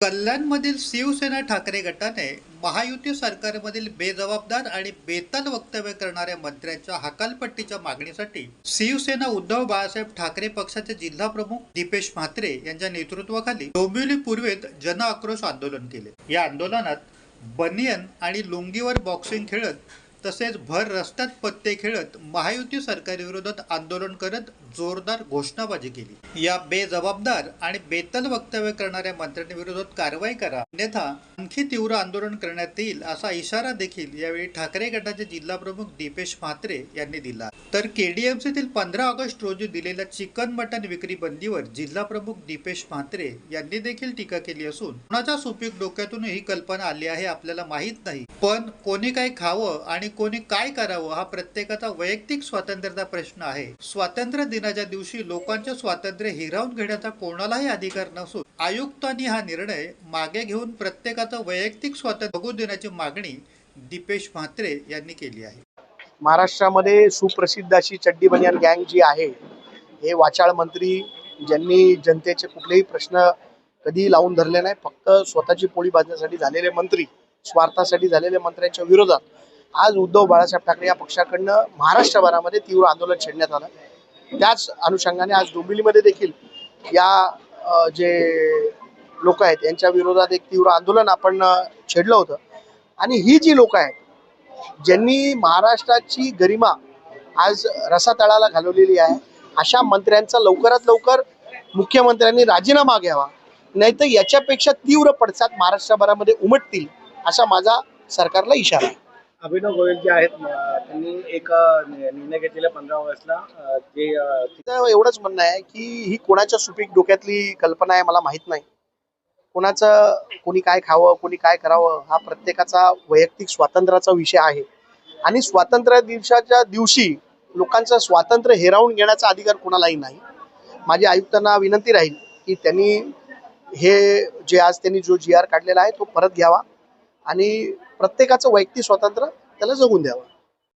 कल्याणमधील शिवसेना ठाकरे गटाने महायुती सरकारमधील बेजबाबदार आणि बेताल वक्तव्य करणाऱ्या मंत्र्यांच्या हकालपट्टीच्या मागणीसाठी शिवसेना उद्धव बाळासाहेब ठाकरे पक्षाचे जिल्हा प्रमुख दीपेश म्हात्रे यांच्या नेतृत्वाखाली डोंबिवली पूर्वेत जन आक्रोश आंदोलन केले. या आंदोलनात बनियन आणि लुंगीवर बॉक्सिंग खेळत तसेच भर रस्त्यात पत्ते खेळत महायुती सरकारविरोधात आंदोलन करत जोरदार घोषणाबाजी केली. या बेजबाबदार आणि बेतल वक्तव्य करणाऱ्या मंत्र्यांविरोधात कारवाई करा. अन्यथा आणखी तीव्र आंदोलन करण्यात येईल असा इशारा देखील यावेळी ठाकरे गटाचे जिल्हा प्रमुख दीपेश म्हात्रे यांनी दिला. तर केडीएमसीतील पंधरा ऑगस्ट रोजी दिलेल्या चिकन मटन विक्री बंदीवर जिल्हा प्रमुख दीपेश म्हात्रे यांनी देखील टीका केली असून कोणाच्या सुपीक डोक्यातून ही कल्पना आली आहे आपल्याला माहीत नाही. पण कोणी काय खावं आणि कोणी काय करावं हा प्रत्येकाचा वैयक्तिक स्वातंत्र्याचा प्रश्न आहे. स्वातंत्र्य दिनाच्या दिवशी लोकांचे स्वातंत्र्य हिरावून घेण्याचा कोणालाही अधिकार नसून आयुक्तांनी हा निर्णय मागे घेऊन प्रत्येकाचं वैयक्तिक स्वातंत्र्य बघू देण्याची मागणी दीपेश म्हात्रे यांनी केली आहे. महाराष्ट्रामध्ये सुप्रसिद्ध अशी चड्डी बनियान गँग जी आहे हे वाचाळ मंत्री ज्यांनी जनतेचे कुठलेही प्रश्न कधी लावून धरले नाही फक्त स्वतःची पोळी बांधण्यासाठी झालेले मंत्री स्वार्थासाठी झालेल्या मंत्र्यांच्या विरोधात आज उद्धव बाळासाहेब ठाकरे या पक्षाकडनं महाराष्ट्रभरामध्ये तीव्र आंदोलन छेडण्यात आलं. त्याच अनुषंगाने आज डोंबिवलीमध्ये देखील या जे लोक आहेत यांच्या विरोधात एक तीव्र आंदोलन आपण छेडलं होतं. आणि ही जी लोक आहेत ज्यांनी महाराष्ट्राची गरिमा आज रसातळाला घालवलेली आहे अशा मंत्र्यांचा लवकरात लवकर मुख्यमंत्र्यांनी राजीनामा घ्यावा. नाहीतर याच्यापेक्षा तीव्र पडसाद महाराष्ट्रभरामध्ये उमटतील असा माझा सरकारला इशारा आहे. अभिनव गोयल जे आहेत त्यांनी एक निर्णय घेतलेला पंधरा ऑगस्टला अ, ते एवढंच म्हणणं आहे की ही कोणाच्या सुपीक डोक्यातली कल्पना आहे मला माहीत नाही. कोणाचं कोणी काय खावं कोणी काय करावं हा प्रत्येकाचा वैयक्तिक स्वातंत्र्याचा विषय आहे. आणि स्वातंत्र्य दिवसाच्या दिवशी लोकांचं स्वातंत्र्य हेरावून घेण्याचा अधिकार कोणालाही नाही. माझी आयुक्तांना विनंती राहील की त्यांनी हे जे आज त्यांनी जो जी आर काढलेला आहे तो परत घ्यावा. आणि प्रत्येकाचं वैयक्तिक स्वातंत्र्य त्याला जगून द्यावं.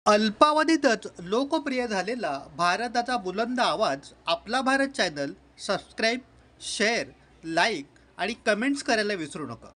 अल्पावधीतच लोकप्रिय झालेला भारताचा बुलंद आवाज आपला Bharat channel subscribe share like आणि कमेंट्स करायला विसरू नका.